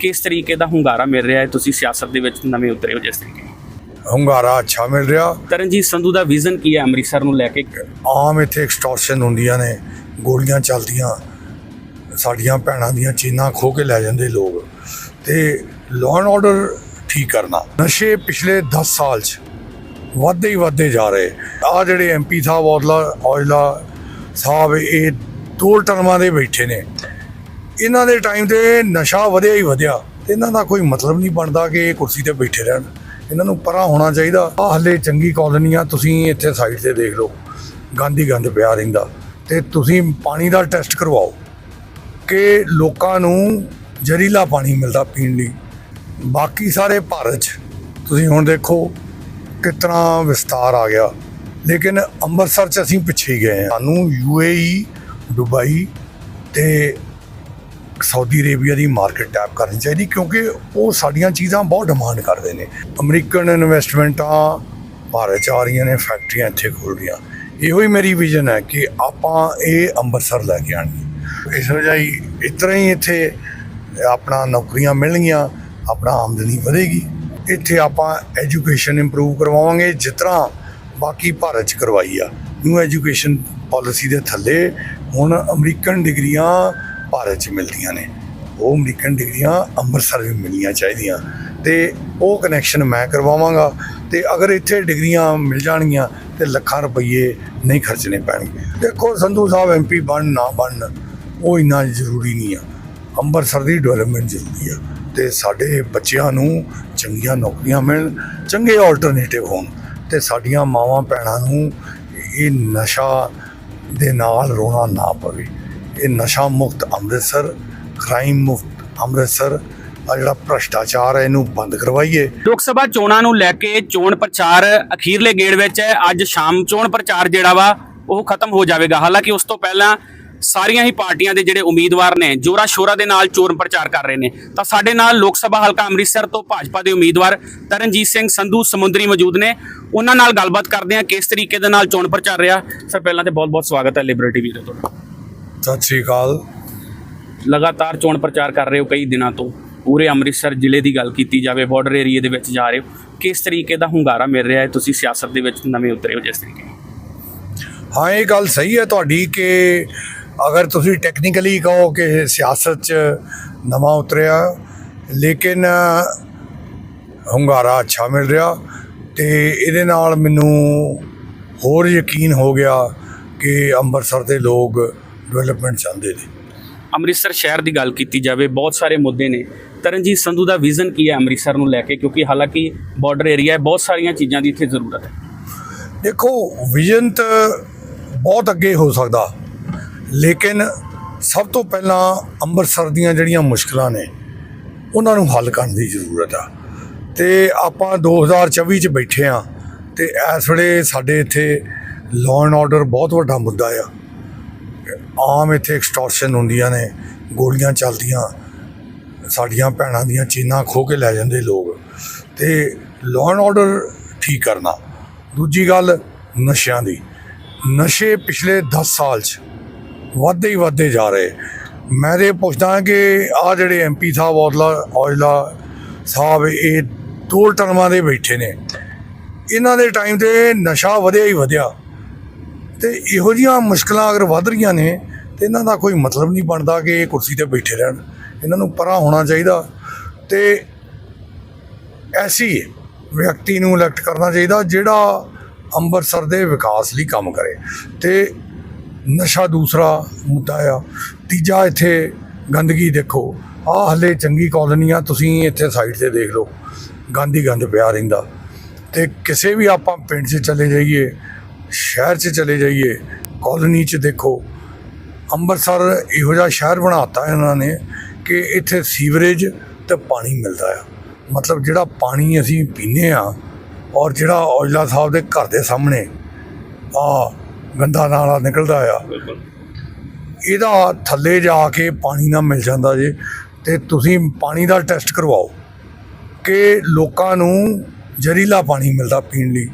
ਕਿਸ ਤਰੀਕੇ ਦਾ ਹੁੰਗਾਰਾ ਮਿਲ ਰਿਹਾ ਹੈ? ਤੁਸੀਂ ਸਿਆਸਤ ਦੇ ਵਿੱਚ ਨਵੇਂ ਉਤਰੇ ਹੋ ਜਿਸ ਤਰੀਕੇ ਹੁੰਗਾਰਾ ਅੱਛਾ ਮਿਲ ਰਿਹਾ। ਤਰਨਜੀਤ ਸੰਧੂ ਦਾ ਵਿਜ਼ਨ ਕੀ ਹੈ ਅੰਮ੍ਰਿਤਸਰ ਨੂੰ ਲੈ ਕੇ? ਆਮ ਇੱਥੇ ਐਕਸਟੋਰਸ਼ਨ ਹੁੰਦੀਆਂ ਨੇ ਗੋਲੀਆਂ ਚੱਲਦੀਆਂ ਸਾਡੀਆਂ ਭੈਣਾਂ ਦੀਆਂ ਚੀਨਾਂ ਖੋ ਕੇ ਲੈ ਜਾਂਦੇ ਲੋਕ। ਤੇ ਲਾਅ ਐਂਡ ਆਰਡਰ ਠੀਕ ਕਰਨਾ। ਨਸ਼ੇ ਪਿਛਲੇ 10 ਸਾਲ 'ਚ ਵੱਧਦੇ ਹੀ ਵੱਧਦੇ ਜਾ ਰਹੇ। ਆ ਜਿਹੜੇ ਐਮਪੀ ਸਾਹਿਬ ਔਜਲਾ ਔਜਲਾ ਸਾਹਿਬ ਇਹ ਦੋ ਟਰਮਾਂ ਦੇ ਬੈਠੇ ਨੇ। ਇਹਨਾਂ ਦੇ ਟਾਈਮ ਤੇ ਨਸ਼ਾ ਵਧਿਆ ਹੀ ਵਧਿਆ। ਇਹਨਾਂ ਦਾ ਕੋਈ ਮਤਲਬ ਨਹੀਂ ਬਣਦਾ ਕਿ ਇਹ ਕੁਰਸੀ ਤੇ ਬੈਠੇ ਰਹਿਣ। ਇਹਨਾਂ ਨੂੰ ਪਰਾਂ ਹੋਣਾ ਚਾਹੀਦਾ। ਆ ਹਲੇ ਚੰਗੀ ਕਾਲੋਨੀਆਂ ਤੁਸੀਂ ਇੱਥੇ ਸਾਈਡ ਤੇ ਦੇਖ ਲਓ। ਗਾਂਧੀ ਗੰਦ ਪਿਆ ਰਹਿੰਦਾ। ਤੇ ਤੁਸੀਂ ਪਾਣੀ ਦਾ ਟੈਸਟ ਕਰਵਾਓ ਕਿ ਲੋਕਾਂ ਨੂੰ ਜ਼ਹਿਰੀਲਾ ਪਾਣੀ ਮਿਲਦਾ ਪੀਣ ਲਈ। ਬਾਕੀ ਸਾਰੇ ਭਾਰਤ 'ਚ ਤੁਸੀਂ ਹੁਣ ਦੇਖੋ ਕਿਤਨਾ ਵਿਸਤਾਰ ਆ ਗਿਆ। ਲੇਕਿਨ ਅੰਮ੍ਰਿਤਸਰ 'ਚ ਅਸੀਂ ਪਿੱਛੇ ਹੀ ਗਏ ਹਾਂ। ਸਾਨੂੰ ਯੂਏਈ ਦੁਬਈ ਤੇ ਸਾਊਦੀ ਅਰੇਬੀਆ ਦੀ ਮਾਰਕੀਟ ਟੈਪ ਕਰਨੀ ਚਾਹੀਦੀ ਕਿਉਂਕਿ ਉਹ ਸਾਡੀਆਂ ਚੀਜ਼ਾਂ ਬਹੁਤ ਡਿਮਾਂਡ ਕਰਦੇ ਨੇ। ਅਮਰੀਕਨ ਇਨਵੈਸਟਮੈਂਟਾਂ ਭਾਰਤ 'ਚ ਆ ਰਹੀਆਂ ਨੇ ਫੈਕਟਰੀਆਂ ਇੱਥੇ ਖੁੱਲ ਰਹੀਆਂ। ਇਹੋ ਹੀ ਮੇਰੀ ਵਿਜ਼ਨ ਹੈ ਕਿ ਆਪਾਂ ਇਹ ਅੰਮ੍ਰਿਤਸਰ ਲੈ ਕੇ ਆਣੀ ਇਸ ਵਜ੍ਹਾ ਹੀ ਇਸ ਤਰ੍ਹਾਂ ਹੀ ਇੱਥੇ ਆਪਣਾ ਨੌਕਰੀਆਂ ਮਿਲਣਗੀਆਂ, ਆਪਣਾ ਆਮਦਨੀ ਵਧੇਗੀ। ਇੱਥੇ ਆਪਾਂ ਐਜੂਕੇਸ਼ਨ ਇੰਪਰੂਵ ਕਰਵਾਵਾਂਗੇ, ਜਿਸ ਤਰ੍ਹਾਂ ਬਾਕੀ ਭਾਰਤ 'ਚ ਕਰਵਾਈ ਆ। ਨਿਊ ਐਜੂਕੇਸ਼ਨ ਪਾਲਿਸੀ ਦੇ ਥੱਲੇ ਹੁਣ ਅਮਰੀਕਨ ਡਿਗਰੀਆਂ ਭਾਰਤ 'ਚ ਮਿਲਦੀਆਂ ਨੇ। ਉਹ ਅਮਰੀਕਨ ਡਿਗਰੀਆਂ ਅੰਮ੍ਰਿਤਸਰ ਵੀ ਮਿਲਣੀਆਂ ਚਾਹੀਦੀਆਂ। ਤੇ ਉਹ ਕਨੈਕਸ਼ਨ ਮੈਂ ਕਰਵਾਵਾਂਗਾ। ਤੇ ਅਗਰ ਇੱਥੇ ਡਿਗਰੀਆਂ ਮਿਲ ਜਾਣਗੀਆਂ, ਤੇ ਲੱਖਾਂ ਰੁਪਏ ਨਹੀਂ ਖਰਚਣੇ ਪੈਣਗੇ। ਦੇਖੋ, ਸੰਧੂ ਸਾਹਿਬ ਐਮਪੀ ਬਣ, ਨਾ ਬਣ, ਉਹ ਇੰਨਾ ਜ਼ਰੂਰੀ ਨਹੀਂ ਆ। ਅੰਮ੍ਰਿਤਸਰ ਦੀ ਡਿਵੈਲਪਮੈਂਟ ਜ਼ਰੂਰੀ ਆ। ਤੇ ਸਾਡੇ ਬੱਚਿਆਂ ਨੂੰ ਚੰਗੀਆਂ ਨੌਕਰੀਆਂ ਮਿਲਣ, ਚੰਗੇ ਆਲਟਰਨੇਟਿਵ ਹੋਣ। ਤੇ ਸਾਡੀਆਂ ਮਾਵਾਂ ਭੈਣਾਂ ਨੂੰ ਇਹ ਨਸ਼ਾ ਦੇ ਨਾਲ ਰੋਣਾ ਨਾ ਪਵੇ। ਇਹ ਨਸ਼ਾ ਮੁਕਤ ਅੰਮ੍ਰਿਤਸਰ ਕ੍ਰਾਈਮ ਮੁਕਤ ਅੰਮ੍ਰਿਤਸਰ ਆ ਜਿਹੜਾ ਭ੍ਰਸ਼ਟਾਚਾਰ ਹੈ, ਇਹਨੂੰ ਬੰਦ ਕਰਵਾਈਏ। ਲੋਕ ਸਭਾ ਚੋਣਾਂ ਨੂੰ ਲੈ ਕੇ ਚੋਣ ਪ੍ਰਚਾਰ ਅਖੀਰਲੇ ਗੇੜ ਵਿੱਚ ਹੈ। ਅੱਜ ਸ਼ਾਮ ਚੋਣ ਪ੍ਰਚਾਰ ਜਿਹੜਾ ਵਾ, ਉਹ ਖਤਮ ਹੋ ਜਾਵੇਗਾ। ਹਾਲਾਂਕਿ ਉਸ ਤੋਂ ਪਹਿਲਾਂ ਸਾਰੀਆਂ ਹੀ ਪਾਰਟੀਆਂ ਦੇ ਜਿਹੜੇ ਉਮੀਦਵਾਰ ਨੇ ਜੋਰਾ ਸ਼ੋਰਾ ਦੇ ਨਾਲ ਚੋਣ ਪ੍ਰਚਾਰ ਕਰ ਰਹੇ ਨੇ। ਤਾਂ ਸਾਡੇ ਨਾਲ ਲੋਕ ਸਭਾ ਹਲਕਾ ਅੰਮ੍ਰਿਤਸਰ ਤੋਂ ਭਾਜਪਾ ਦੇ ਉਮੀਦਵਾਰ ਤਰਨਜੀਤ ਸਿੰਘ ਸੰਧੂ ਸਮੁੰਦਰੀ ਮੌਜੂਦ ਨੇ। ਉਹਨਾਂ ਨਾਲ ਗੱਲਬਾਤ ਕਰਦੇ ਹਾਂ, ਕਿਸ ਤਰੀਕੇ ਦੇ ਨਾਲ ਚੋਣ ਪ੍ਰਚਾਰ ਰਿਹਾ। ਸਰ, ਪਹਿਲਾਂ ਤੇ ਬਹੁਤ-ਬਹੁਤ ਸਵਾਗਤ ਹੈ ਲਿਬਰਟੀ ਟੀਵੀ ਤੁਹਾਡਾ। ਸਤਿ ਸ੍ਰੀ ਅਕਾਲ। ਲਗਾਤਾਰ ਚੋਣ ਪ੍ਰਚਾਰ ਕਰ ਰਹੇ ਹੋ ਕਈ ਦਿਨਾਂ ਤੋਂ। ਪੂਰੇ ਅੰਮ੍ਰਿਤਸਰ ਜ਼ਿਲ੍ਹੇ ਦੀ ਗੱਲ ਕੀਤੀ ਜਾਵੇ ਬਾਰਡਰ ਏਰੀਆ ਦੇ ਵਿੱਚ ਜਾ ਰਹੇ ਹੋ। ਕਿਸ ਤਰੀਕੇ ਦਾ ਹੁੰਗਾਰਾ ਮਿਲ ਰਿਹਾ ਹੈ? ਤੁਸੀਂ ਸਿਆਸਤ ਦੇ ਵਿੱਚ ਨਵੇਂ ਉਤਰੇ ਹੋ ਜਿਸ ਤਰੀਕੇ ਹਾਂ ਇਹ ਗੱਲ ਸਹੀ ਹੈ ਤੁਹਾਡੀ ਕਿ ਅਗਰ ਤੁਸੀਂ ਟੈਕਨੀਕਲੀ ਕਹੋ ਕਿ ਸਿਆਸਤ 'ਚ ਨਵਾਂ ਉਤਰਿਆ ਲੇਕਿਨ ਹੁੰਗਾਰਾ ਅੱਛਾ ਮਿਲ ਰਿਹਾ ਤੇ ਇਹਦੇ ਨਾਲ ਮੈਨੂੰ ਹੋਰ ਯਕੀਨ ਹੋ ਗਿਆ ਕਿ ਅੰਮ੍ਰਿਤਸਰ ਦੇ ਲੋਕ ਡਿਵੈਲਪਮੈਂਟ ਚਾਹੁੰਦੇ ਨੇ। ਅੰਮ੍ਰਿਤਸਰ ਸ਼ਹਿਰ ਦੀ ਗੱਲ ਕੀਤੀ ਜਾਵੇ ਬਹੁਤ ਸਾਰੇ ਮੁੱਦੇ ਨੇ। ਤਰਨਜੀਤ ਸੰਧੂ ਦਾ ਵਿਜ਼ਨ ਕੀ ਹੈ ਅੰਮ੍ਰਿਤਸਰ ਨੂੰ ਲੈ ਕੇ? ਕਿਉਂਕਿ ਹਾਲਾਂਕਿ ਬਾਰਡਰ ਏਰੀਆ ਹੈ ਬਹੁਤ ਸਾਰੀਆਂ ਚੀਜ਼ਾਂ ਦੀ ਇੱਥੇ ਜ਼ਰੂਰਤ ਹੈ। ਦੇਖੋ ਵਿਜ਼ਨ ਤਾਂ ਬਹੁਤ ਅੱਗੇ ਹੋ ਸਕਦਾ। ਲੇਕਿਨ ਸਭ ਤੋਂ ਪਹਿਲਾਂ ਅੰਮ੍ਰਿਤਸਰ ਦੀਆਂ ਜਿਹੜੀਆਂ ਮੁਸ਼ਕਲਾਂ ਨੇ ਉਹਨਾਂ ਨੂੰ ਹੱਲ ਕਰਨ ਦੀ ਜ਼ਰੂਰਤ ਆ। ਤੇ ਆਪਾਂ 2024 ਚ ਬੈਠੇ ਆ ਤੇ ਇਸ ਵੇਲੇ ਸਾਡੇ ਇੱਥੇ ਲਾਅ ਐਂਡ ਆਰਡਰ ਬਹੁਤ ਵੱਡਾ ਮੁੱਦਾ ਆ। ਆਮ ਇੱਥੇ ਐਕਸਟੋਰਸ਼ਨ ਹੁੰਦੀਆਂ ਨੇ, ਗੋਲੀਆਂ ਚੱਲਦੀਆਂ, ਸਾਡੀਆਂ ਭੈਣਾਂ ਦੀਆਂ ਚੀਨਾਂ ਖੋ ਕੇ ਲੈ ਜਾਂਦੇ ਲੋਕ। ਤੇ ਲਾਅ ਐਂਡ ਆਰਡਰ ਠੀਕ ਕਰਨਾ। ਦੂਜੀ ਗੱਲ ਨਸ਼ਿਆਂ ਦੀ। ਨਸ਼ੇ ਪਿਛਲੇ 10 ਸਾਲ 'ਚ ਵੱਧਦੇ ਹੀ ਵੱਧਦੇ ਜਾ ਰਹੇ। ਮੈਂ ਤੇ ਪੁੱਛਦਾ ਕਿ ਆ ਜਿਹੜੇ ਐਮਪੀ ਸਾਹਿਬ, ਔਜਲਾ ਔਜਲਾ ਸਾਹਿਬ, ਇਹ ਦੋ ਟਰਮਾਂ ਦੇ ਬੈਠੇ ਨੇ। ਇਹਨਾਂ ਦੇ ਟਾਈਮ ਤੇ ਨਸ਼ਾ ਵਧਿਆ ਹੀ ਵਧਿਆ। ਤੇ ਇਹੋ ਜਿਹੀਆਂ ਮੁਸ਼ਕਲਾਂ ਅਗਰ ਵੱਧ ਰਹੀਆਂ ਨੇ, ਤੇ ਇਹਨਾਂ ਦਾ ਕੋਈ ਮਤਲਬ ਨਹੀਂ ਬਣਦਾ ਕਿ ਇਹ ਕੁਰਸੀ ਤੇ ਬੈਠੇ ਰਹਿਣ। ਇਹਨਾਂ ਨੂੰ ਪਰਾਂ ਹੋਣਾ ਚਾਹੀਦਾ ਤੇ ਐਸੀ ਵਿਅਕਤੀ ਨੂੰ ਇਲੈਕਟ ਕਰਨਾ ਚਾਹੀਦਾ ਜਿਹੜਾ ਅੰਮ੍ਰਿਤਸਰ ਦੇ ਵਿਕਾਸ ਲਈ ਕੰਮ ਕਰੇ। ਤੇ ਨਸ਼ਾ ਦੂਸਰਾ ਮੁੱਦਾ ਆ। ਤੀਜਾ ਇੱਥੇ ਗੰਦਗੀ ਦੇਖੋ। ਆ ਹਲੇ ਚੰਗੀ ਕਾਲੋਨੀਆਂ ਤੁਸੀਂ ਇੱਥੇ ਸਾਈਡ ਤੇ ਦੇਖ ਲਓ। ਗਾਂਧੀ ਗੰਦ ਪਿਆ ਰਹਿੰਦਾ। ਤੇ ਕਿਸੇ ਵੀ ਆਪਾਂ ਪਿੰਡ 'ਚ ਚਲੇ ਜਾਈਏ ਸ਼ਹਿਰ 'ਚ ਚਲੇ ਜਾਈਏ ਕਾਲੋਨੀ 'ਚ ਦੇਖੋ। ਅੰਮ੍ਰਿਤਸਰ ਇਹੋ ਜਿਹਾ ਸ਼ਹਿਰ ਬਣਾਤਾ ਇਹਨਾਂ ਨੇ ਕਿ ਇੱਥੇ ਸੀਵਰੇਜ ਤੇ ਪਾਣੀ ਮਿਲਦਾ ਆ। ਮਤਲਬ ਜਿਹੜਾ ਪਾਣੀ ਅਸੀਂ ਪੀਂਦੇ ਆ ਔਰ ਜਿਹੜਾ ਔਜਲਾ ਸਾਹਿਬ ਦੇ ਘਰ ਦੇ ਸਾਹਮਣੇ ਆ ਗੰਦਾ ਨਾਲਾ ਨਿਕਲਦਾ ਆ ਇਹਦਾ ਥੱਲੇ ਜਾ ਕੇ ਪਾਣੀ ਨਾ ਮਿਲ ਜਾਂਦਾ ਜੇ ਤੇ ਤੁਸੀਂ ਪਾਣੀ ਦਾ ਟੈਸਟ ਕਰਵਾਓ ਕਿ ਲੋਕਾਂ ਨੂੰ ਜ਼ਹਿਰੀਲਾ ਪਾਣੀ ਮਿਲਦਾ ਪੀਣ ਲਈ।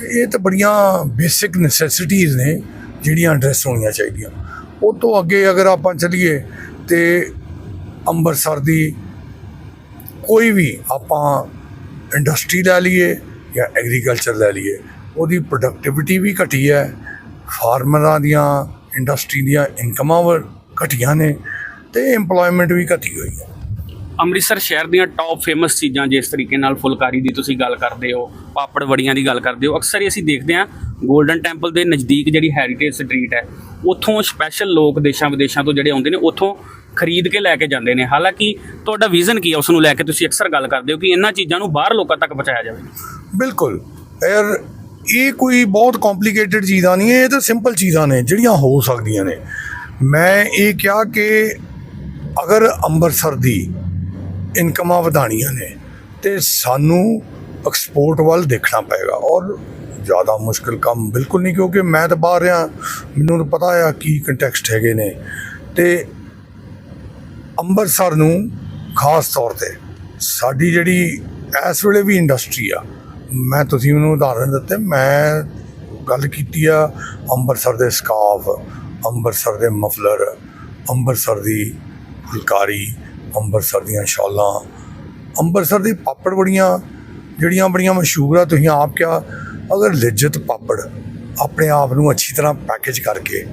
ਤੇ ਇਹ ਤਾਂ ਬੜੀਆਂ ਬੇਸਿਕ ਨੈਸੈਸਿਟੀਜ਼ ਨੇ ਜਿਹੜੀਆਂ ਐਡਰੈਸ ਹੋਣੀਆਂ ਚਾਹੀਦੀਆਂ। ਉਹ ਤੋਂ ਅੱਗੇ ਅਗਰ ਆਪਾਂ ਚੱਲੀਏ ਤੇ ਅੰਮ੍ਰਿਤਸਰ ਦੀ ਕੋਈ ਵੀ ਆਪਾਂ ਇੰਡਸਟਰੀ ਲੈ ਲਈਏ ਜਾਂ ਐਗਰੀਕਲਚਰ ਲੈ ਲਈਏ, ਉਹਦੀ ਪ੍ਰੋਡਕਟਿਵਿਟੀ ਵੀ ਘਟੀ ਹੈ। ਫਾਰਮਰਾਂ ਦੀਆਂ ਇੰਡਸਟਰੀ ਦੀਆਂ ਇਨਕਮਾਂ ਵ- ਘਟੀਆਂ ਨੇ ਤੇ EMPLOYMENT ਵੀ ਘਟੀ ਹੋਈ ਹੈ। ਅੰਮ੍ਰਿਤਸਰ ਸ਼ਹਿਰ ਦੀਆਂ ਟੌਪ ਫੇਮਸ ਚੀਜ਼ਾਂ ਜਿਸ ਤਰੀਕੇ ਨਾਲ ਫੁਲਕਾਰੀ ਦੀ ਤੁਸੀਂ ਗੱਲ ਕਰਦੇ ਹੋ, ਪਾਪੜ ਵੜੀਆਂ ਦੀ ਗੱਲ ਕਰਦੇ ਹੋ, ਅਕਸਰ ਹੀ ਅਸੀਂ ਦੇਖਦੇ ਹਾਂ 골ਡਨ ਟੈਂਪਲ ਦੇ ਨਜ਼ਦੀਕ ਜਿਹੜੀ ਹੈਰੀਟੇਜ ਸਟਰੀਟ ਹੈ, ਉੱਥੋਂ ਸਪੈਸ਼ਲ ਲੋਕ ਦੇਸ਼ਾਂ ਵਿਦੇਸ਼ਾਂ ਤੋਂ ਜਿਹੜੇ ਆਉਂਦੇ ਨੇ, ਉੱਥੋਂ ਖਰੀਦ ਕੇ ਲੈ ਕੇ ਜਾਂਦੇ ਨੇ। ਹਾਲਾਂਕਿ ਤੁਹਾਡਾ ਵਿਜ਼ਨ ਕੀ ਹੈ? ਉਸ ਨੂੰ ਲੈ ਕੇ ਤੁਸੀਂ ਅਕਸਰ ਗੱਲ ਕਰਦੇ ਹੋ ਕਿ ਇਹਨਾਂ ਚੀਜ਼ਾਂ ਨੂੰ ਬਾਹਰ ਲੋਕਾਂ ਤੱਕ ਪਹੁੰਚਾਇਆ ਜਾਵੇ। ਬਿਲਕੁਲ। ਯਾਰ, ਇਹ ਕੋਈ ਬਹੁਤ ਕੰਪਲਿਕੇਟਡ ਚੀਜ਼ਾਂ ਨਹੀਂ, ਇਹ ਤਾਂ ਸਿੰਪਲ ਚੀਜ਼ਾਂ ਨੇ, ਜਿਹੜੀਆਂ ਹੋ ਸਕਦੀਆਂ ਨੇ। ਮੈਂ ਇਹ ਕਿਹਾ ਕਿ ਅਗਰ ਅੰਮ੍ਰਿਤਸਰ ਦੀ ਇਨਕਮਾਂ ਵਧਾਣੀਆਂ ਨੇ, ਤੇ ਸਾਨੂੰ ਐਕਸਪੋਰਟ ਵੱਲ ਦੇਖਣਾ ਪਏਗਾ। ਔਰ ਜ਼ਿਆਦਾ ਮੁਸ਼ਕਲ ਕੰਮ ਬਿਲਕੁਲ ਨਹੀਂ, ਕਿਉਂਕਿ ਮੈਂ ਤਾਂ ਬਾਹਰ ਰਿਹਾ, ਮੈਨੂੰ ਤਾਂ ਪਤਾ ਆ ਕੀ ਕੰਟੈਕਸਟ ਹੈਗੇ ਨੇ। ਤੇ ਅੰਮ੍ਰਿਤਸਰ ਨੂੰ ਖਾਸ ਤੌਰ ਤੇ ਸਾਡੀ ਜਿਹੜੀ ਇਸ ਵੇਲੇ ਵੀ ਇੰਡਸਟਰੀ ਆ, ਮੈਂ ਤੁਸੀਂ ਮੈਨੂੰ ਉਦਾਹਰਨ ਦਿੱਤੇ, ਮੈਂ ਗੱਲ ਕੀਤੀ ਆ ਅੰਮ੍ਰਿਤਸਰ ਦੇ ਸਕਾਫ, ਅੰਮ੍ਰਿਤਸਰ ਦੇ ਮਫਲਰ, ਅੰਮ੍ਰਿਤਸਰ ਦੀ ਫੁਲਕਾਰੀ ਅੰਮ੍ਰਿਤਸਰ ਦੀਆਂ ਸ਼ਾਲਾਂ। ਅੰਮ੍ਰਿਤਸਰ ਦੀ ਪਾਪੜ ਬੜੀਆਂ, ਜਿਹੜੀਆਂ ਬੜੀਆਂ ਮਸ਼ਹੂਰ ਆ, ਤੁਸੀਂ ਆਪ ਕਿਹਾ, ਅਗਰ ਲਿਜਤ ਪਾਪੜ ਆਪਣੇ ਆਪ ਨੂੰ ਅੱਛੀ ਤਰ੍ਹਾਂ ਪੈਕੇਜ ਕਰਕੇ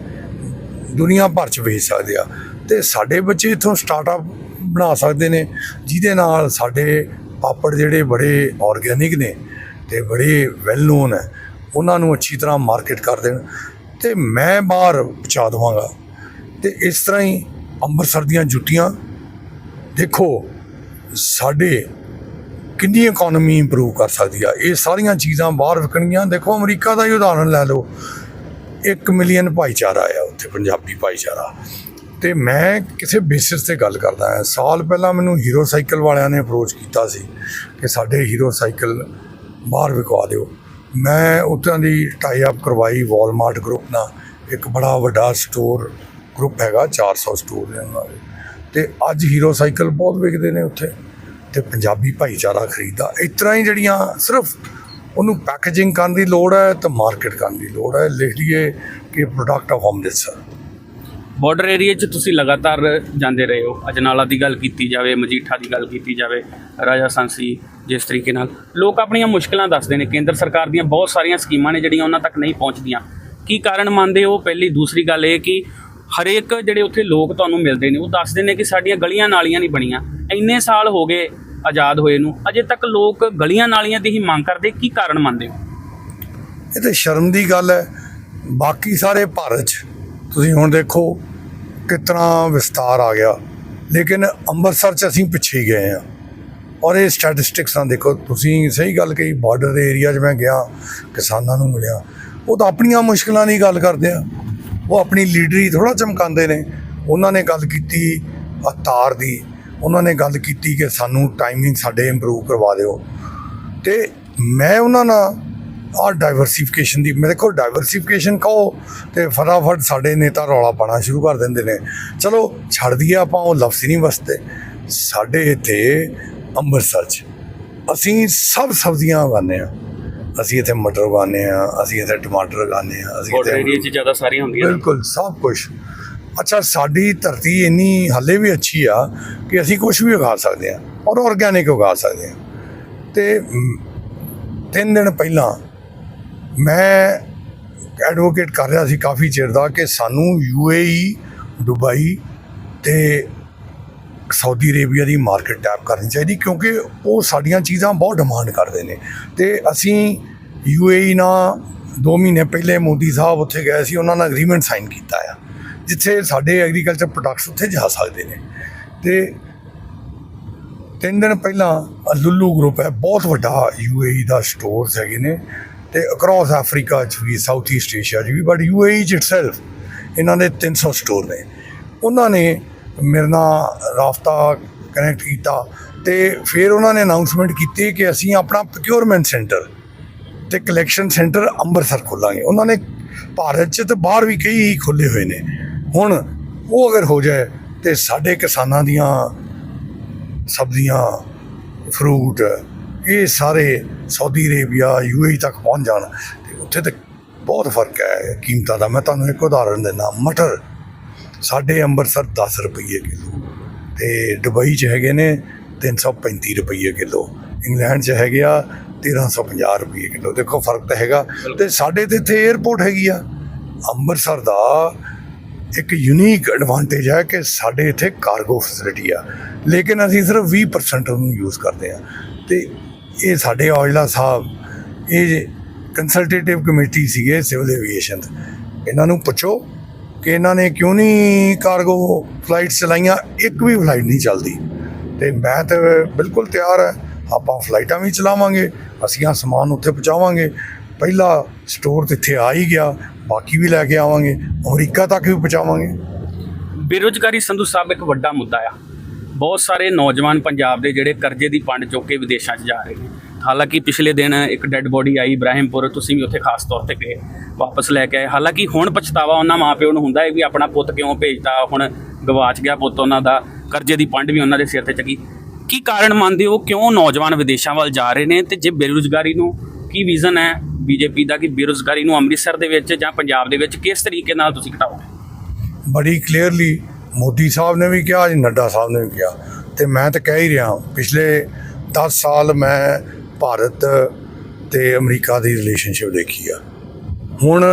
ਦੁਨੀਆ ਭਰ ਚ ਵੇਚ ਸਕਦੇ ਆ, ਤੇ ਸਾਡੇ ਬੱਚੇ ਇਥੋਂ ਸਟਾਰਟਅਪ ਬਣਾ ਸਕਦੇ ਨੇ, ਜਿਹਦੇ ਨਾਲ ਸਾਡੇ ਪਾਪੜ ਜਿਹੜੇ ਬੜੇ ਆਰਗੇਨਿਕ ਨੇ ਤੇ ਬੜੇ ਵੈਲ ਨੋਨ ਹੈ ਉਹਨਾਂ ਨੂੰ ਅੱਛੀ ਤਰ੍ਹਾਂ ਮਾਰਕੀਟ ਕਰ ਦੇਣ। ਤੇ ਮੈਂ ਬਾਹਰ ਪਹੁੰਚਾ ਦੇਵਾਂਗਾ। ਤੇ ਇਸ ਤਰ੍ਹਾਂ ਹੀ ਅੰਮ੍ਰਿਤਸਰ ਦੀਆਂ ਜੁੱਤੀਆਂ ਦੇਖੋ, ਸਾਡੇ ਕਿੰਨੀ ਇਕਨੋਮੀ ਇੰਪਰੂਵ ਕਰ ਸਕਦੀ ਆ। ਇਹ ਸਾਰੀਆਂ ਚੀਜ਼ਾਂ ਬਾਹਰ ਵਿਕਣਗੀਆਂ। ਦੇਖੋ, ਅਮਰੀਕਾ ਦਾ ਹੀ ਉਦਾਹਰਣ ਲੈ ਲਓ। 1 ਮਿਲੀਅਨ ਭਾਈਚਾਰਾ ਆ ਉੱਥੇ, ਪੰਜਾਬੀ ਭਾਈਚਾਰਾ। ਤੇ ਮੈਂ ਕਿਸੇ ਬੇਸਿਸ ਤੇ ਗੱਲ ਕਰਦਾ ਹਾਂ। ਸਾਲ ਪਹਿਲਾਂ ਮੈਨੂੰ ਹੀਰੋ ਸਾਈਕਲ ਵਾਲਿਆਂ ਨੇ ਅਪਰੋਚ ਕੀਤਾ ਸੀ ਕਿ ਸਾਡੇ ਹੀਰੋ ਸਾਈਕਲ ਬਾਹਰ ਵਿਕਵਾ ਦਿਓ। ਮੈਂ ਉੱਥੋਂ ਦੀ ਟਾਈ ਅਪ ਕਰਵਾਈ ਵਾਲਮਾਰਟ ਗਰੁੱਪ ਨਾਲ। ਇੱਕ ਬੜਾ ਵੱਡਾ ਸਟੋਰ ਗਰੁੱਪ ਹੈਗਾ 400 ਸਟੋਰ ਨੇ ਉਹਨਾਂ ਦੇ। ਤੇ ਅੱਜ ਹੀਰੋ ਸਾਈਕਲ ਬਹੁਤ ਵਿਕਦੇ ਨੇ ਉੱਥੇ ਤੇ ਪੰਜਾਬੀ ਭਾਈਚਾਰਾ ਖਰੀਦਦਾ। ਇਸ ਤਰ੍ਹਾਂ ਹੀ ਜਿਹੜੀਆਂ ਸਿਰਫ ਉਹਨੂੰ ਪੈਕੇਜਿੰਗ ਕਰਨ ਦੀ ਲੋੜ ਹੈ ਤੇ ਮਾਰਕੀਟ ਕਰਨ ਦੀ ਲੋੜ ਹੈ। ਲਿਖ ਲਈਏ ਕਿ product of Amritsar border area 'ਚ ਤੁਸੀਂ ਲਗਾਤਾਰ ਜਾਂਦੇ ਰਹੇ ਹੋ। ਅਜਨਾਲਾ ਦੀ ਗੱਲ ਕੀਤੀ ਜਾਵੇ, ਮਜੀਠਾ ਦੀ ਗੱਲ ਕੀਤੀ ਜਾਵੇ, ਰਾਜਾ ਸਾਂਸੀ ਜਿਸ ਤਰੀਕੇ ਨਾਲ। ਲੋਕ ਆਪਣੀਆਂ ਮੁਸ਼ਕਲਾਂ ਦੱਸਦੇ ਨੇ। ਕੇਂਦਰ ਸਰਕਾਰ ਦੀਆਂ ਬਹੁਤ ਸਾਰੀਆਂ ਸਕੀਮਾਂ ਨੇ ਜਿਹੜੀਆਂ ਉਹਨਾਂ ਤੱਕ ਨਹੀਂ ਪਹੁੰਚਦੀਆਂ। ਕੀ ਕਾਰਨ ਮੰਨਦੇ ਹੋ? ਪਹਿਲੀ ਦੂਸਰੀ ਗੱਲ ਇਹ ਕਿ ਹਰੇਕ ਜਿਹੜੇ ਉੱਥੇ ਲੋਕ ਤੁਹਾਨੂੰ ਮਿਲਦੇ ਨੇ, ਉਹ ਦੱਸਦੇ ਨੇ ਕਿ ਸਾਡੀਆਂ ਗਲੀਆਂ ਨਾਲੀਆਂ ਨਹੀਂ ਬਣੀਆਂ। ਇੰਨੇ ਸਾਲ ਹੋ ਗਏ ਆਜ਼ਾਦ ਹੋਏ ਨੂੰ, ਅਜੇ ਤੱਕ ਲੋਕ ਗਲੀਆਂ ਨਾਲੀਆਂ ਦੀ ਹੀ ਮੰਗ ਕਰਦੇ, ਕੀ ਕਾਰਨ ਮੰਨਦੇ ਹੋ? ਇਹ ਤੇ ਸ਼ਰਮ ਦੀ ਗੱਲ ਹੈ। ਬਾਕੀ ਸਾਰੇ ਭਾਰਤ 'ਚ ਤੁਸੀਂ ਹੁਣ ਦੇਖੋ ਕਿਤਨਾ ਵਿਸਤਾਰ ਆ ਗਿਆ। ਲੇਕਿਨ ਅੰਮ੍ਰਿਤਸਰ 'ਚ ਅਸੀਂ ਪਿੱਛੇ ਹੀ ਗਏ ਆ ਔਰ ਇਹ ਸਟੈਟਿਸਟਿਕਸ ਨਾਲ ਦੇਖੋ, ਤੁਸੀਂ ਸਹੀ ਗੱਲ ਕਹੀ ਬਾਰਡਰ ਦੇ ਏਰੀਆ 'ਚ ਮੈਂ ਗਿਆ, ਕਿਸਾਨਾਂ ਨੂੰ ਮਿਲਿਆ। ਉਹ ਤਾਂ ਆਪਣੀਆਂ ਮੁਸ਼ਕਲਾਂ ਦੀ ਗੱਲ ਕਰਦੇ ਆ। ਉਹ ਆਪਣੀ ਲੀਡਰੀ ਥੋੜਾ ਚਮਕਾਉਂਦੇ ਨੇ। ਉਹਨਾਂ ਨੇ ਗੱਲ ਕੀਤੀ ਆ ਤਾਰ ਦੀ। ਉਹਨਾਂ ਨੇ ਗੱਲ ਕੀਤੀ ਕਿ ਸਾਨੂੰ ਟਾਈਮਿੰਗ ਸਾਡੇ ਇੰਪਰੂਵ ਕਰਵਾ ਦਿਓ। ਤੇ ਮੈਂ ਉਹਨਾਂ ਨਾਲ ਆ ਡਾਈਵਰਸਿਫਿਕੇਸ਼ਨ ਦੀ ਮੇਰੇ ਕੋਲ ਡਾਈਵਰਸਿਫਿਕੇਸ਼ਨ ਕਹੋ ਤੇ ਫਟਾਫਟ ਸਾਡੇ ਨੇਤਾ ਰੌਲਾ ਪਾਣਾ ਸ਼ੁਰੂ ਕਰ ਦਿੰਦੇ ਨੇ। ਚਲੋ ਛੱਡ ਦਈਏ ਆਪਾਂ, ਉਹ ਲਫ਼ਜ਼ ਨਹੀਂ ਵਸਤੇ ਸਾਡੇ ਇੱਥੇ ਅੰਮ੍ਰਿਤਸਰ 'ਚ ਅਸੀਂ ਸਭ ਸਬਜ਼ੀਆਂ ਉਗਾਉਂਦੇ ਆ ਅਸੀਂ ਇੱਥੇ ਮਟਰ ਉਗਾਉਂਦੇ ਆ ਅਸੀਂ ਇੱਥੇ ਟਮਾਟਰ ਉਗਾਉਂਦੇ ਆ ਅਸੀਂ ਬਾਰਡਰ ਇੱਥੇ ਏਰੀਆ 'ਚ ਜ਼ਿਆਦਾ ਸਾਰੀਆਂ ਹੁੰਦੀਆਂ ਨੇ? ਬਿਲਕੁਲ ਸਭ ਕੁਝ ਅੱਛਾ ਸਾਡੀ ਧਰਤੀ ਇੰਨੀ ਹੱਲੇ ਵੀ ਅੱਛੀ ਆ ਕਿ ਅਸੀਂ ਕੁਝ ਵੀ ਉਗਾ ਸਕਦੇ ਆ ਔਰ ਆਰਗੈਨਿਕ ਉਗਾ ਸਕਦੇ ਆ ਤੇ ਤਿੰਨ ਦਿਨ ਪਹਿਲਾਂ ਮੈਂ ਐਡਵੋਕੇਟ ਕਰ ਰਿਹਾ ਸੀ ਕਾਫੀ ਚਿਰ ਦਾ ਕਿ ਸਾਨੂੰ ਯੂਏਈ ਦੁਬਈ ਤੇ ਸਾਊਦੀ ਅਰੇਬੀਆ ਦੀ ਮਾਰਕੀਟ ਟੈਪ ਕਰਨੀ ਚਾਹੀਦੀ ਕਿਉਂਕਿ ਉਹ ਸਾਡੀਆਂ ਚੀਜ਼ਾਂ ਬਹੁਤ ਡਿਮਾਂਡ ਕਰਦੇ ਨੇ। ਤੇ ਅਸੀਂ ਯੂਏਈ ਨਾਲ 2 ਮਹੀਨੇ ਪਹਿਲੇ ਮੋਦੀ ਸਾਹਿਬ ਉੱਥੇ ਗਏ ਸੀ, ਉਹਨਾਂ ਨਾਲ ਅਗਰੀਮੈਂਟ ਸਾਈਨ ਕੀਤਾ ਆ, ਜਿੱਥੇ ਸਾਡੇ ਐਗਰੀਕਲਚਰ ਪ੍ਰੋਡਕਟਸ ਉੱਥੇ ਜਾ ਸਕਦੇ ਨੇ। ਤੇ ਤਿੰਨ ਦਿਨ ਪਹਿਲਾਂ ਲੁੱਲੂ ਗਰੁੱਪ ਹੈ, ਬਹੁਤ ਵੱਡਾ ਯੂਏਈ ਦਾ ਸਟੋਰਸ ਹੈਗੇ ਨੇ ਤੇ ਅਕ੍ਰੋਸ ਅਫਰੀਕਾ ਚ ਵੀ ਸਾਊਥ ਈਸਟ ਏਸ਼ੀਆ ਚ ਵੀ ਬਟ ਯੂਏਈ ਚ ਇਟਸੈਲਫ ਇਹਨਾਂ ਦੇ 300 ਸਟੋਰ ਨੇ। ਉਹਨਾਂ ਨੇ ਮੇਰੇ ਨਾਲ ਰਾਫਤਾ ਕਨੈਕਟ ਕੀਤਾ ਤੇ ਫਿਰ ਉਹਨਾਂ ਨੇ ਅਨਾਉਂਸਮੈਂਟ ਕੀਤੀ ਕਿ ਅਸੀਂ ਆਪਣਾ ਪ੍ਰੋਕਿਉਰਮੈਂਟ ਸੈਂਟਰ ਤੇ ਕਲੈਕਸ਼ਨ ਸੈਂਟਰ ਅੰਮ੍ਰਿਤਸਰ ਖੋਲਾਂਗੇ। ਉਹਨਾਂ ਨੇ ਭਾਰਤ 'ਚ ਤੇ ਬਾਹਰ ਵੀ ਕਈ ਖੁੱਲੇ ਹੋਏ ਨੇ। ਹੁਣ ਉਹ ਅਗਰ ਹੋ ਜਾਏ ਤੇ ਸਾਡੇ ਕਿਸਾਨਾਂ ਦੀਆਂ ਸਬਜ਼ੀਆਂ ਫਰੂਟ ਇਹ ਸਾਰੇ ਸਾਊਦੀ ਅਰੇਬੀਆ ਯੂਏਈ ਤੱਕ ਪਹੁੰਚ ਜਾਣ ਤੇ ਉੱਥੇ ਤੇ ਬਹੁਤ ਫ਼ਰਕ ਹੈ ਕੀਮਤਾਂ ਦਾ। ਮੈਂ ਤੁਹਾਨੂੰ ਇੱਕ ਉਦਾਹਰਨ ਦਿੰਦਾ, ਮਟਰ ਸਾਡੇ ਅੰਮ੍ਰਿਤਸਰ 10 ਰੁਪਏ ਕਿਲੋ ਤੇ ਦੁਬਈ 'ਚ ਹੈਗੇ ਨੇ 335 ਰੁਪਏ ਕਿਲੋ ਇੰਗਲੈਂਡ 'ਚ ਹੈਗੇ ਆ 1350 ਰੁਪਏ ਕਿਲੋ। ਦੇਖੋ ਫ਼ਰਕ ਤਾਂ ਹੈਗਾ ਤੇ ਸਾਡੇ ਤੇ ਇੱਥੇ 에어ਪੋਰਟ ਹੈਗੀ ਆ। ਅੰਮ੍ਰਿਤਸਰ ਦਾ ਇੱਕ ਯੂਨੀਕ ਐਡਵਾਂਟੇਜ ਹੈ ਕਿ ਸਾਡੇ ਇੱਥੇ ਕਾਰਗੋ ਫੈਸਿਲਿਟੀ ਆ। ਲੇਕਿਨ ਅਸੀਂ ਸਿਰਫ 20% ਉਹਨੂੰ ਯੂਜ਼ ਕਰਦੇ ਆ। ਤੇ ਇਹ ਸਾਡੇ ਔਜਲਾ ਸਾਹਿਬ ਇਹ ਕੰਸਲਟੇਟਿਵ ਕਮੇਟੀ ਸੀਗੇ ਸਿਵਲ ਐਵੀਏਸ਼ਨ ਇਹਨਾਂ ਨੂੰ ਪੁੱਛੋ ਕਿ ਇਹਨਾਂ ਨੇ ਕਿਉਂ ਨਹੀਂ ਕਾਰਗੋ ਫਲਾਈਟ ਚਲਾਈਆਂ? ਇੱਕ ਵੀ ਫਲਾਈਟ ਨਹੀਂ ਚੱਲਦੀ। ਤੇ ਮੈਂ ਤਾਂ ਬਿਲਕੁਲ ਤਿਆਰ ਹੈ। ਆਪਾਂ ਫਲਾਈਟਾਂ ਵੀ ਚਲਾਵਾਂਗੇ, ਅਸੀਂ ਆ ਸਮਾਨ ਉੱਥੇ ਪਹੁੰਚਾਵਾਂਗੇ। ਪਹਿਲਾ ਸਟੋਰ ਤੇ ਇੱਥੇ ਆ ਹੀ ਗਿਆ, ਬਾਕੀ ਵੀ ਲੈ ਕੇ ਆਵਾਂਗੇ, ਅਮਰੀਕਾ ਤੱਕ ਵੀ ਪਹੁੰਚਾਵਾਂਗੇ। ਬੇਰੁਜ਼ਗਾਰੀ ਸੰਧੂ ਸਾਹਿਬ ਇੱਕ ਵੱਡਾ ਮੁੱਦਾ ਆ। ਬਹੁਤ ਸਾਰੇ ਨੌਜਵਾਨ ਪੰਜਾਬ ਦੇ ਜਿਹੜੇ ਕਰਜ਼ੇ ਦੀ ਪੰਡ ਚੁੱਕ ਕੇ ਵਿਦੇਸ਼ਾਂ 'ਚ ਜਾ ਰਹੇ ਨੇ। ਹਾਲਾਂਕਿ ਪਿਛਲੇ ਦਿਨ ਇੱਕ ਡੈੱਡ ਬੋਡੀ ਆਈ ਇਬਰਾਹਿਮਪੁਰ, ਤੁਸੀਂ ਵੀ ਉੱਥੇ ਖਾਸ ਤੌਰ ਤੇ ਗਏ, ਵਾਪਸ ਲੈ ਕੇ ਆਏ। ਹਾਲਾਂਕਿ ਹੁਣ ਪਛਤਾਵਾ ਉਹਨਾਂ ਮਾਪਿਓ ਨੂੰ ਹੁੰਦਾ ਹੈ ਵੀ ਆਪਣਾ ਪੁੱਤ ਕਿਉਂ ਭੇਜਤਾ, ਹੁਣ ਗਵਾਚ ਗਿਆ ਪੁੱਤ ਉਹਨਾਂ ਦਾ, ਕਰਜ਼ੇ ਦੀ ਪੰਡ ਵੀ ਉਹਨਾਂ ਦੇ ਸਿਰ ਤੇ ਚੱਕੀ। ਕੀ ਕਾਰਨ ਮੰਨਦੇ ਹੋ? ਕਿਉਂ ਨੌਜਵਾਨ ਵਿਦੇਸ਼ਾਂ ਵੱਲ ਜਾ ਰਹੇ ਨੇ ਤੇ ਜੇ ਬੇਰੁਜ਼ਗਾਰੀ ਨੂੰ ਕੀ ਵਿਜ਼ਨ ਹੈ ਬੀਜੇਪੀ ਦਾ ਕਿ ਬੇਰੁਜ਼ਗਾਰੀ ਨੂੰ ਅੰਮ੍ਰਿਤਸਰ ਦੇ ਵਿੱਚ ਜਾਂ ਪੰਜਾਬ ਦੇ ਵਿੱਚ ਕਿਸ ਤਰੀਕੇ ਨਾਲ ਤੁਸੀਂ ਘਟਾਓਗੇ? ਬੜੀ ਕਲੀਅਰਲੀ ਮੋਦੀ ਸਾਹਿਬ ਨੇ ਵੀ ਕਿਹਾ, ਅੱਜ ਨੱਡਾ ਸਾਹਿਬ ਨੇ ਵੀ ਕਿਹਾ। ਤੇ ਮੈਂ ਤਾਂ ਕਹਿ ਹੀ ਰਿਹਾ, ਪਿਛਲੇ 10 ਸਾਲ ਮੈਂ ਭਾਰਤ ਤੇ ਅਮਰੀਕਾ ਦੀ ਰਿਲੇਸ਼ਨਸ਼ਿਪ ਦੇਖੀ ਆ। ਹੁਣ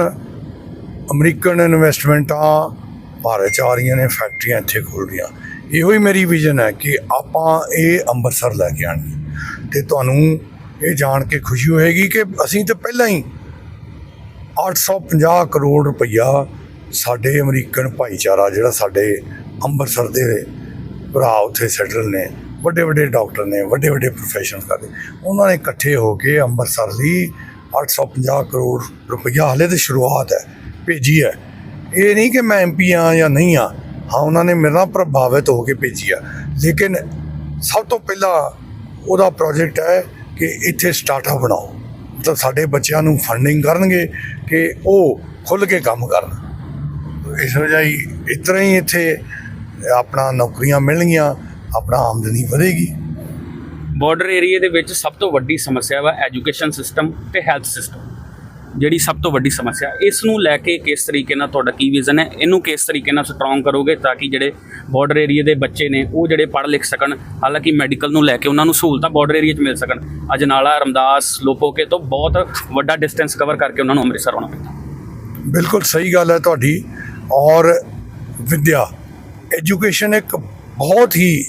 ਅਮਰੀਕਨ ਇਨਵੈਸਟਮੈਂਟਾਂ ਭਾਰਤ 'ਚ ਆ ਰਹੀਆਂ ਨੇ ਫੈਕਟਰੀਆਂ ਇੱਥੇ ਖੁੱਲ ਰਹੀਆਂ। ਇਹੋ ਹੀ ਮੇਰੀ ਵਿਜ਼ਨ ਹੈ ਕਿ ਆਪਾਂ ਇਹ ਅੰਮ੍ਰਿਤਸਰ ਲੈ ਕੇ ਆਣੀ ਤੇ ਤੁਹਾਨੂੰ ਇਹ ਜਾਣ ਕੇ ਖੁਸ਼ੀ ਹੋਏਗੀ ਕਿ ਅਸੀਂ ਤਾਂ ਪਹਿਲਾਂ ਹੀ 850 ਕਰੋੜ ਰੁਪਈਆ ਸਾਡੇ ਅਮਰੀਕਨ ਭਾਈਚਾਰਾ, ਜਿਹੜਾ ਸਾਡੇ ਅੰਮ੍ਰਿਤਸਰ ਦੇ ਭਰਾ ਉੱਥੇ ਸੈਟਲ ਨੇ ਵੱਡੇ ਵੱਡੇ ਡਾਕਟਰ ਨੇ ਵੱਡੇ ਵੱਡੇ ਪ੍ਰੋਫੈਸ਼ਨਲ ਕਰਦੇ ਉਹਨਾਂ ਨੇ ਇਕੱਠੇ ਹੋ ਕੇ ਅੰਮ੍ਰਿਤਸਰ ਲਈ 850 ਕਰੋੜ ਰੁਪਈਆ ਹਾਲੇ ਤਾਂ ਸ਼ੁਰੂਆਤ ਹੈ, ਭੇਜੀ ਹੈ। ਇਹ ਨਹੀਂ ਕਿ ਮੈਂ ਐਮਪੀ ਆ ਜਾਂ ਨਹੀਂ ਆ ਹਾਂ, ਉਹਨਾਂ ਨੇ ਮੇਰੇ ਨਾਲ ਪ੍ਰਭਾਵਿਤ ਹੋ ਕੇ ਭੇਜੀ ਆ। ਲੇਕਿਨ ਸਭ ਤੋਂ ਪਹਿਲਾਂ ਉਹਦਾ ਪ੍ਰੋਜੈਕਟ ਹੈ ਕਿ ਇੱਥੇ ਸਟਾਰਟਅਪ ਬਣਾਓ। ਮਤਲਬ ਸਾਡੇ ਬੱਚਿਆਂ ਨੂੰ ਫੰਡਿੰਗ ਕਰਨਗੇ ਕਿ ਉਹ ਖੁੱਲ ਕੇ ਕੰਮ ਕਰਨ। ਇਸ ਵਜ੍ਹਾ ਹੀ ਇਸ ਤਰ੍ਹਾਂ ਹੀ ਇੱਥੇ ਆਪਣਾ ਨੌਕਰੀਆਂ ਮਿਲਣਗੀਆਂ। ਆਪਣਾ ਆਮਦਨੀ ਵਧੇਗੀ। ਬਾਰਡਰ ਏਰੀਆ ਦੇ ਵਿੱਚ ਸਭ ਤੋਂ ਵੱਡੀ ਸਮੱਸਿਆ ਵਾ ਐਜੂਕੇਸ਼ਨ ਸਿਸਟਮ ਤੇ ਹੈਲਥ ਸਿਸਟਮ ਜਿਹੜੀ ਸਭ ਤੋਂ ਵੱਡੀ ਸਮੱਸਿਆ ਇਸ ਨੂੰ ਲੈ ਕੇ ਕਿਸ ਤਰੀਕੇ ਨਾਲ ਤੁਹਾਡਾ ਕੀ ਵਿਜ਼ਨ ਹੈ ਇਹਨੂੰ ਕਿਸ ਤਰੀਕੇ ਨਾਲ ਸਟਰੋਂਗ ਕਰੋਗੇ ਤਾਂ ਕਿ ਜਿਹੜੇ ਬਾਰਡਰ ਏਰੀਆ ਦੇ ਬੱਚੇ ਨੇ ਉਹ ਜਿਹੜੇ ਪੜ੍ਹ ਲਿਖ ਸਕਣ ਹਾਲਾਂਕਿ ਮੈਡੀਕਲ ਨੂੰ ਲੈ ਕੇ ਉਹਨਾਂ ਨੂੰ ਸਹੂਲਤਾਂ ਬਾਰਡਰ ਏਰੀਆ 'ਚ ਮਿਲ ਸਕਣ। ਅਜਨਾਲਾ ਰਮਦਾਸ ਲੋਪੋਕੇ ਤੋਂ ਬਹੁਤ ਵੱਡਾ ਡਿਸਟੈਂਸ ਕਵਰ ਕਰਕੇ ਉਹਨਾਂ ਨੂੰ ਅੰਮ੍ਰਿਤਸਰ ਆਉਣਾ ਪੈਂਦਾ। ਬਿਲਕੁਲ ਸਹੀ ਗੱਲ ਹੈ ਤੁਹਾਡੀ। ਔਰ ਵਿਦਿਆ ਐਜੂਕੇਸ਼ਨ ਇੱਕ ਬਹੁਤ ਹੀ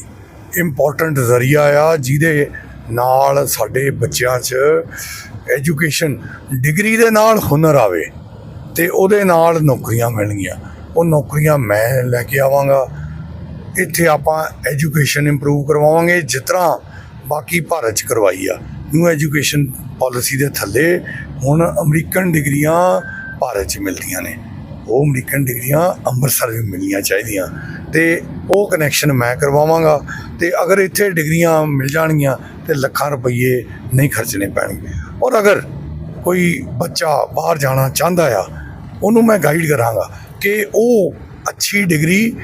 ਇੰਪੋਰਟੈਂਟ ਜ਼ਰੀਆ ਆ ਜਿਹਦੇ ਨਾਲ ਸਾਡੇ ਬੱਚਿਆਂ 'ਚ ਐਜੂਕੇਸ਼ਨ ਡਿਗਰੀ ਦੇ ਨਾਲ ਹੁਨਰ ਆਵੇ ਤੇ ਉਹਦੇ ਨਾਲ ਨੌਕਰੀਆਂ ਮਿਲਣਗੀਆਂ। ਉਹ ਨੌਕਰੀਆਂ ਮੈਂ ਲੈ ਕੇ ਆਵਾਂਗਾ। ਇੱਥੇ ਆਪਾਂ ਐਜੂਕੇਸ਼ਨ ਇੰਪਰੂਵ ਕਰਵਾਵਾਂਗੇ, ਜਿਸ ਤਰ੍ਹਾਂ ਬਾਕੀ ਭਾਰਤ 'ਚ ਕਰਵਾਈ ਆ। ਨਿਊ ਐਜੂਕੇਸ਼ਨ ਪਾਲਿਸੀ ਦੇ ਥੱਲੇ ਹੁਣ ਅਮਰੀਕਨ ਡਿਗਰੀਆਂ ਭਾਰਤ 'ਚ ਮਿਲਦੀਆਂ ਨੇ। ਉਹ ਅਮਰੀਕਨ ਡਿਗਰੀਆਂ ਅੰਮ੍ਰਿਤਸਰ ਵੀ ਮਿਲਣੀਆਂ ਚਾਹੀਦੀਆਂ। ਤੇ ਉਹ ਕਨੈਕਸ਼ਨ ਮੈਂ ਕਰਵਾਵਾਂਗਾ ਤੇ ਅਗਰ ਇੱਥੇ ਡਿਗਰੀਆਂ ਮਿਲ ਜਾਣਗੀਆਂ ਤੇ ਲੱਖਾਂ ਰੁਪਏ ਨਹੀਂ ਖਰਚਣੇ ਪੈਣਗੇ। ਔਰ ਅਗਰ ਕੋਈ ਬੱਚਾ ਬਾਹਰ ਜਾਣਾ ਚਾਹੁੰਦਾ ਆ ਉਹਨੂੰ ਮੈਂ ਗਾਈਡ ਕਰਾਂਗਾ ਕਿ ਉਹ ਅੱਛੀ ਡਿਗਰੀ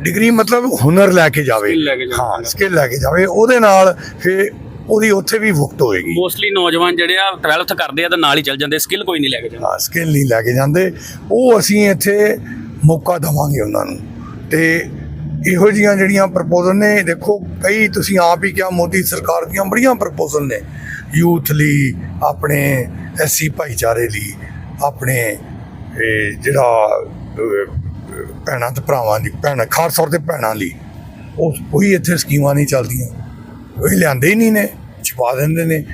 ਡਿਗਰੀ ਮਤਲਬ ਹੁਨਰ ਲੈ ਕੇ ਜਾਵੇ। ਹਾਂ ਸਕਿੱਲ ਲੈ ਕੇ ਜਾਵੇ ਉਹਦੇ ਨਾਲ ਫਿਰ ਉਹਦੀ ਉੱਥੇ ਵੀ ਵਕਤ ਹੋਏਗੀ। ਮੋਸਟਲੀ ਨੌਜਵਾਨ ਜਿਹੜੇ ਆ 12th ਕਰਦੇ ਆ ਤਾਂ ਨਾਲ ਹੀ ਚੱਲ ਜਾਂਦੇ ਸਕਿੱਲ ਕੋਈ ਨਹੀਂ ਲੈ ਕੇ ਜਾਂਦੇ ਹਾਂ ਸਕਿੱਲ ਨਹੀਂ ਲੈ ਕੇ ਜਾਂਦੇ। ਉਹ ਅਸੀਂ ਇੱਥੇ ਮੌਕਾ ਦਵਾਂਗੇ ਉਹਨਾਂ ਨੂੰ। ਤੇ ਇਹੋ ਜੀਆਂ ਜਿਹੜੀਆਂ ਪ੍ਰਪੋਜ਼ਲ ਨੇ, ਦੇਖੋ, ਕਈ ਤੁਸੀਂ ਆਪ ਹੀ ਕਿਹਾ, ਮੋਦੀ ਸਰਕਾਰ ਦੀਆਂ ਬੜੀਆਂ ਪ੍ਰਪੋਜ਼ਲ ਨੇ। ਯੂਥ ਲਈ, ਆਪਣੇ ਐਸਸੀ ਭਾਈਚਾਰੇ ਲਈ, ਆਪਣੇ ਜਿਹੜਾ ਭੈਣਾਂ ਤੇ ਭਰਾਵਾਂ ਦੀ, ਭੈਣਾਂ, ਖਾਸ ਤੌਰ ਤੇ ਭੈਣਾਂ ਲਈ, ਉਹ ਕੋਈ ਇੱਥੇ ਸਕੀਮਾਂ ਨਹੀਂ ਚੱਲਦੀਆਂ। ਉਹ ਲਿਆਂਦੇ ਹੀ ਨਹੀਂ ਨੇ, ਛਪਾ ਦਿੰਦੇ ਨੇ।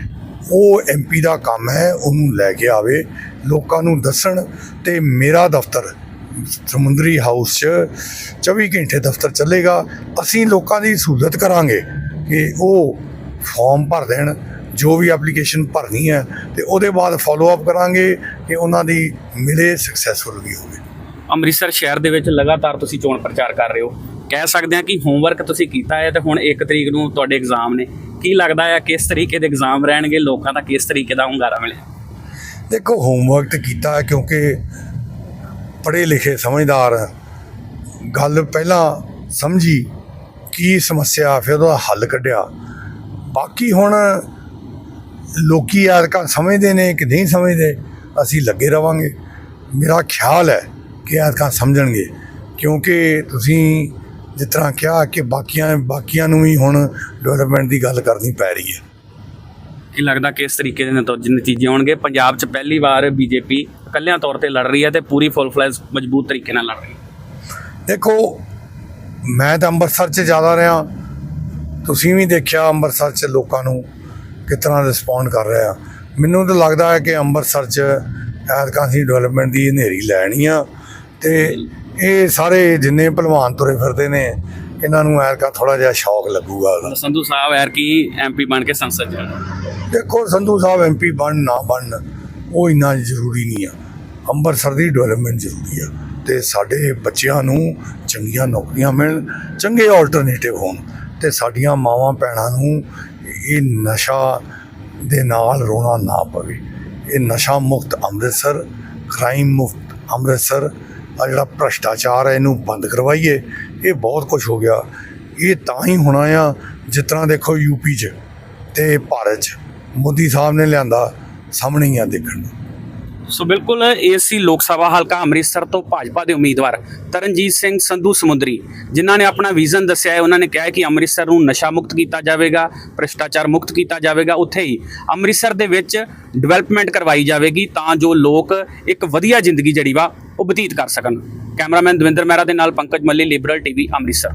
ਉਹ ਐਮਪੀ ਦਾ ਕੰਮ ਹੈ, ਉਹਨੂੰ ਲੈ ਕੇ ਆਵੇ, ਲੋਕਾਂ ਨੂੰ ਦੱਸਣ ਤੇ ਮੇਰਾ ਦਫ਼ਤਰ ਸਮੁੰਦਰੀ ਹਾਊਸ 'ਚ 24 ਘੰਟੇ ਦਫ਼ਤਰ ਚੱਲੇਗਾ। ਅਸੀਂ ਲੋਕਾਂ ਦੀ ਸਹੂਲਤ ਕਰਾਂਗੇ ਕਿ ਉਹ ਫਾਰਮ ਭਰ ਦੇਣ ਜੋ ਵੀ ਐਪਲੀਕੇਸ਼ਨ ਭਰਨੀ ਹੈ ਤੇ ਉਹਦੇ ਬਾਅਦ ਫਾਲੋ ਅਪ ਕਰਾਂਗੇ ਕਿ ਉਹਨਾਂ ਦੀ ਮਿਲੇ ਸਕਸੈਸਫੁਲ ਵੀ ਹੋਵੇ। ਅੰਮ੍ਰਿਤਸਰ ਸ਼ਹਿਰ ਦੇ ਵਿੱਚ ਲਗਾਤਾਰ ਤੁਸੀਂ ਚੋਣ ਪ੍ਰਚਾਰ ਕਰ ਰਹੇ ਹੋ। ਕਹਿ ਸਕਦੇ ਹਾਂ ਕਿ ਹੋਮਵਰਕ ਤੁਸੀਂ ਕੀਤਾ ਹੈ ਤੇ ਹੁਣ 1 ਤਰੀਕ ਨੂੰ ਤੁਹਾਡੇ ਐਗਜ਼ਾਮ ਨੇ। ਕੀ ਲੱਗਦਾ ਹੈ ਕਿਸ ਤਰੀਕੇ ਦੇ ਐਗਜ਼ਾਮ ਰਹਿਣਗੇ? ਲੋਕਾਂ ਦਾ ਕਿਸ ਤਰੀਕੇ ਦਾ ਹੁੰਗਾਰਾ ਮਿਲੇ ਦੇਖੋ ਹੋਮਵਰਕ ਤਾਂ ਕੀਤਾ ਹੈ ਕਿਉਂਕਿ ਪੜ੍ਹੇ ਲਿਖੇ ਸਮਝਦਾਰ ਗੱਲ ਪਹਿਲਾਂ ਸਮਝੀ, ਕੀ ਸਮੱਸਿਆ, ਫਿਰ ਉਹਦਾ ਹੱਲ ਕੱਢਿਆ। ਬਾਕੀ ਹੁਣ ਲੋਕੀ ਐਤਕਾਂ ਸਮਝਦੇ ਨੇ ਕਿ ਨਹੀਂ ਸਮਝਦੇ, ਅਸੀਂ ਲੱਗੇ ਰਵਾਂਗੇ। ਮੇਰਾ ਖਿਆਲ ਹੈ ਕਿ ਐਤਕਾਂ ਸਮਝਣਗੇ, ਕਿਉਂਕਿ ਤੁਸੀਂ ਜਿਸ ਤਰ੍ਹਾਂ ਕਿਹਾ ਕਿ ਬਾਕੀਆਂ ਬਾਕੀਆਂ ਨੂੰ ਵੀ ਹੁਣ ਡਿਵੈਲਪਮੈਂਟ ਦੀ ਗੱਲ ਕਰਨੀ ਪੈ ਰਹੀ ਹੈ। ਕੀ ਲੱਗਦਾ ਕਿ ਇਸ ਤਰੀਕੇ ਦੇ ਨਤੀਜੇ ਨਤੀਜੇ ਆਉਣਗੇ? ਪੰਜਾਬ 'ਚ ਪਹਿਲੀ ਵਾਰ ਬੀਜੇਪੀ ਇਕੱਲਿਆਂ ਤੌਰ ਤੇ ਲੜ ਰਹੀ ਹੈ ਤੇ ਪੂਰੀ ਫੁੱਲ ਫਲੈਜ ਮਜ਼ਬੂਤ ਤਰੀਕੇ ਨਾਲ ਲੜ ਰਹੀ ਹੈ। ਦੇਖੋ ਮੈਂ ਤਾਂ ਅੰਮ੍ਰਿਤਸਰ 'ਚ ਜ਼ਿਆਦਾ ਰਿਹਾ। ਤੁਸੀਂ ਵੀ ਦੇਖਿਆ ਅੰਮ੍ਰਿਤਸਰ 'ਚ ਲੋਕਾਂ ਨੂੰ ਤਰ੍ਹਾਂ ਰਿਸਪੌਂਡ ਕਰ ਰਿਹਾ ਮੈਨੂੰ ਤਾਂ ਲੱਗਦਾ ਹੈ ਕਿ ਅੰਮ੍ਰਿਤਸਰ 'ਚ ਐਤਕਾਂ ਅਸੀਂ ਡਿਵੈਲਪਮੈਂਟ ਦੀ ਹਨੇਰੀ ਲੈਣੀ ਆ ਤੇ ਇਹ ਸਾਰੇ ਜਿੰਨੇ ਭਲਵਾਨ ਤੁਰੇ ਫਿਰਦੇ ਨੇ ਇਹਨਾਂ ਨੂੰ ਐਤਕਾਂ ਥੋੜਾ ਜਿਹਾ ਸ਼ੌਕ ਲੱਗੂਗਾ। ਸੰਧੂ ਸਾਹਿਬ ਐਰ ਕੀ ਐਮਪੀ ਬਣ ਕੇ ਸੰਸਦ ਜਾਣਾ ਦੇਖੋ ਸੰਧੂ ਸਾਹਿਬ ਐਮਪੀ ਬਣ ਨਾ ਬਣ ਉਹ ਇੰਨਾ ਜ਼ਰੂਰੀ ਨਹੀਂ ਆ। ਅੰਮ੍ਰਿਤਸਰ ਦੀ ਡਿਵੈਲਪਮੈਂਟ ਜ਼ਰੂਰੀ ਆ ਤੇ ਸਾਡੇ ਬੱਚਿਆਂ ਨੂੰ ਚੰਗੀਆਂ ਨੌਕਰੀਆਂ ਮਿਲਣ, ਚੰਗੇ ਆਲਟਰਨੇਟਿਵ ਹੋਣ ਤੇ ਸਾਡੀਆਂ ਮਾਵਾਂ ਭੈਣਾਂ ਨੂੰ ਇਹ ਨਸ਼ਾ ਦੇ ਨਾਲ ਰੋਣਾ ਨਾ ਪਵੇ। ਇਹ ਨਸ਼ਾ ਮੁਕਤ ਅੰਮ੍ਰਿਤਸਰ ਕ੍ਰਾਈਮ ਮੁਕਤ ਅੰਮ੍ਰਿਤਸਰ ਆ ਜਿਹੜਾ ਭ੍ਰਸ਼ਟਾਚਾਰ ਹੈ ਇਹਨੂੰ ਬੰਦ ਕਰਵਾਈਏ, ਇਹ ਬਹੁਤ ਕੁਝ ਹੋ ਗਿਆ। ਇਹ ਤਾਂ ਹੀ ਹੋਣਾ ਆ ਜਿਸ ਤਰ੍ਹਾਂ ਦੇਖੋ ਯੂਪੀ 'ਚ ਤੇ ਭਾਰਤ 'ਚ। ਮੋਦੀ ਸਾਹਿਬ ਨੇ ਲਿਆਂਦਾ ਸਾਹਮਣੇ ਹੀ ਆ ਦੇਖਣ ਨੂੰ। ਸੋ ਬਿਲਕੁਲ ਏਸੀ ਲੋਕ ਸਭਾ ਹਲਕਾ ਅੰਮ੍ਰਿਤਸਰ ਤੋਂ ਭਾਜਪਾ ਦੇ ਉਮੀਦਵਾਰ ਤਰਨਜੀਤ ਸਿੰਘ ਸੰਧੂ ਸਮੁੰਦਰੀ, ਜਿਨ੍ਹਾਂ ਨੇ ਆਪਣਾ ਵਿਜ਼ਨ ਦੱਸਿਆ ਹੈ, ਉਹਨਾਂ ਨੇ ਕਿਹਾ ਹੈ ਕਿ ਅੰਮ੍ਰਿਤਸਰ ਨੂੰ ਨਸ਼ਾ ਮੁਕਤ ਕੀਤਾ ਜਾਵੇਗਾ, ਭ੍ਰਿਸ਼ਟਾਚਾਰ ਮੁਕਤ ਕੀਤਾ ਜਾਵੇਗਾ, ਉੱਥੇ ਹੀ ਅੰਮ੍ਰਿਤਸਰ ਦੇ ਵਿੱਚ ਡਿਵੈਲਪਮੈਂਟ ਕਰਵਾਈ ਜਾਵੇਗੀ ਤਾਂ ਜੋ ਲੋਕ ਇੱਕ ਵਧੀਆ ਜ਼ਿੰਦਗੀ ਜਿਹੜੀ ਵਾ ਉਹ ਬਤੀਤ ਕਰ ਸਕਣ। ਕੈਮਰਾਮੈਨ ਦਵਿੰਦਰ ਮਹਿਰਾ ਦੇ ਨਾਲ ਪੰਕਜ ਮੱਲੀ ਲਿਬਰਲ ਟੀਵੀ ਅੰਮ੍ਰਿਤਸਰ।